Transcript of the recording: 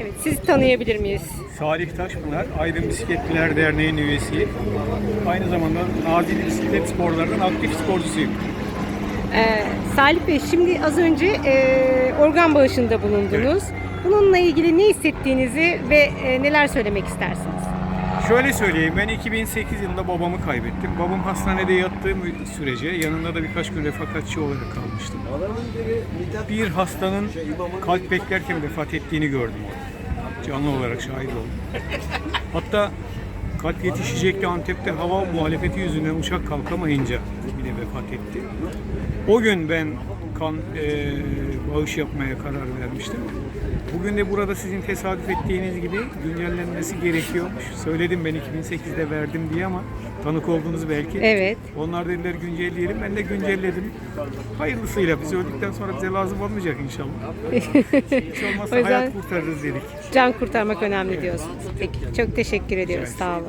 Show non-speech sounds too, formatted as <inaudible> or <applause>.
Evet, sizi tanıyabilir miyiz? Salih Taşpınar, Aydın Bisikletliler Derneği'nin üyesiyim. Aynı zamanda Nazilli Bisiklet Sporları'nın aktif sporcusuyum. Ee, Salih Bey, şimdi az önce e, organ bağışında bulundunuz. Bununla ilgili ne hissettiğinizi ve e, neler söylemek istersiniz? Şöyle söyleyeyim, ben 2008 yılında babamı kaybettim. Babam hastanede yattığı sürece yanında da birkaç gün refakatçi olarak kalmıştım. Bir hastanın kalp beklerken vefat ettiğini gördüm orada. Canlı olarak şahit oldum. Hatta kalp yetişecekti Antep'te hava muhalefeti yüzünden uçak kalkamayınca bir de vefat etti. O gün ben kan eee, bağış yapmaya karar vermiştim. Bugün de burada sizin tesadüf ettiğiniz gibi güncellenmesi gerekiyormuş. Söyledim ben 2008'de verdim diye ama tanık oldunuz belki. Evet. Onlar dediler güncelleyelim. Ben de güncelledim. Hayırlısıyla biz öldükten sonra bize lazım olmayacak inşallah. <laughs> Hiç olmazsa yüzden- hayat kurtarırız dedik. Can kurtarmak önemli diyorsunuz. Peki, çok teşekkür ediyoruz. Sağ olun.